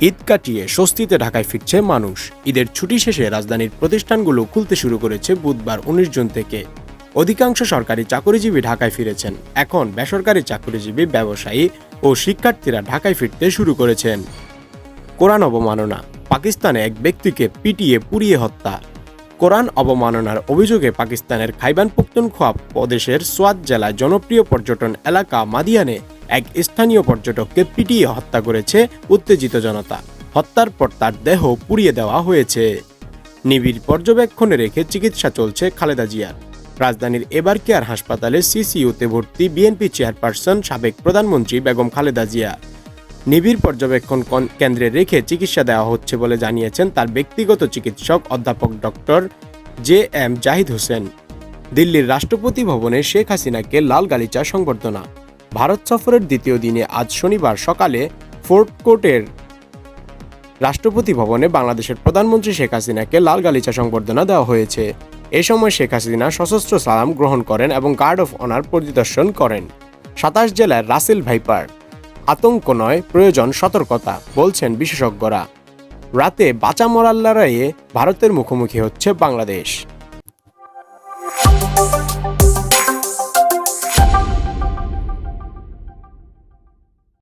ঈদ কাটিয়ে স্বস্তিতে ঢাকায় ফিরছে মানুষ। ঈদের ছুটি শেষে রাজধানীর প্রতিষ্ঠানগুলো খুলতে শুরু করেছে বুধবার উনিশ জুন থেকে। অধিকাংশ সরকারি চাকরিজীবী ঢাকায় ফিরেছেন। এখন বেসরকারি চাকরিজীবী ব্যবসায়ী ও শিক্ষার্থীরা ঢাকায় ফিরতে শুরু করেছেন। কোরআন অবমাননা। পাকিস্তানে এক ব্যক্তিকে পিটিয়ে পুড়িয়ে হত্যা। কোরআন অবমাননার অভিযোগে পাকিস্তানের খাইবান পখতুনখোয়া প্রদেশের সোয়াত জেলায় জনপ্রিয় পর্যটন এলাকা মাদিয়ানে এক স্থানীয় পর্যটককে পিটিয়ে হত্যা করেছে উত্তেজিত জনতা। হত্যার পর তার দেহ পুড়িয়ে দেওয়া হয়েছে। নিবিড় পর্যবেক্ষণে রেখে চিকিৎসা চলছে খালেদা জিয়ার। রাজধানীর এবার কেয়ার হাসপাতালে সিসিইউতে ভর্তি বিএনপি চেয়ারপারসন সাবেক প্রধানমন্ত্রী বেগম খালেদা জিয়া। নিবিড় পর্যবেক্ষণ কেন্দ্রে রেখে চিকিৎসা দেওয়া হচ্ছে বলে জানিয়েছেন তার ব্যক্তিগত চিকিৎসক অধ্যাপক doctor J M Zahid Hossain. দিল্লির রাষ্ট্রপতি ভবনে শেখ হাসিনাকে লাল গালিচা সংবর্ধনা। ভারত সফরের দ্বিতীয় দিনে আজ শনিবার সকালে ফোর্ট কোর্টের রাষ্ট্রপতি ভবনে বাংলাদেশের প্রধানমন্ত্রী শেখ হাসিনাকে লাল গালিচা সংবর্ধনা দেওয়া হয়েছে। এ সময় শেখ হাসিনা সশস্ত্র সালাম গ্রহণ করেন এবং গার্ড অফ অনার পরিদর্শন করেন। সাতাশ জেলার রাসেল ভাইপার, আতঙ্ক নয়, প্রয়োজন সতর্কতা, বলছেন বিশেষজ্ঞরা। রাতে বাঁচা মরার লড়াইয়ে ভারতের মুখোমুখি হচ্ছে বাংলাদেশ।